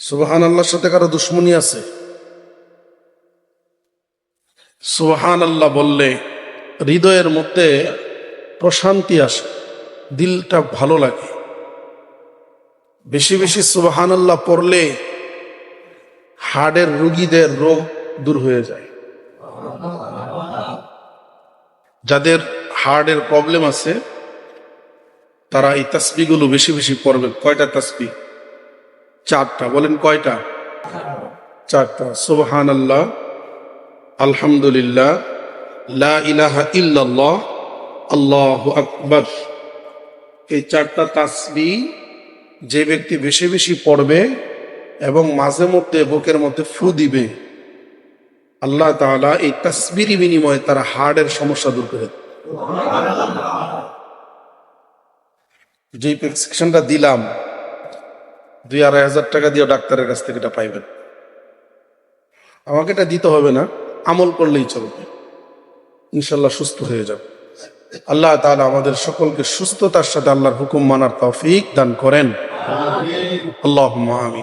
সুবহান আল্লাহর সাথে কারও দুশ্মনী আছে? সুবহান আল্লাহ বললে হৃদয়ের মধ্যে প্রশান্তি আসে, দিলটা ভালো লাগে। বেশি বেশি সুবহান আল্লাহ পড়লে হার্টের রুগীদের রোগ দূর হয়ে যায়। যাদের হার্টের প্রবলেম আছে, তারা এই তাসবিগুলো বেশি বেশি পড়বে। কয়টা তাসবি চারটা, বলেন কয়টা? চারটা। সুবহান আল্লাহ আলহামদুলিল্লাহ, লা ইলাহা ইল্লাল্লাহ, আল্লাহু আকবার। এই চারটা তাসবি যে ব্যক্তি বেশি বেশি পড়বে এবং মাঝে মধ্যে বুকের মধ্যে ফু দিবে, আল্লাহ তাআলা এই তাসবিরি বিনিময়ে তারা হার্টের সমস্যা দূর করে। যে প্রেসক্রিপশনটা দিলাম দুই আড়াই হাজার টাকা দিয়ে ডাক্তারের কাছ থেকে এটা পাইবেন আমাকে এটা দিতে হবে না, আমল করলেই চলবে। ইনশাল্লাহ সুস্থ হয়ে যাবে। আল্লাহ তাহলে আমাদের সকলকে সুস্থতার সাথে আল্লাহর হুকুম মানার তৌফিক দান করেন। আল্লাহ আমি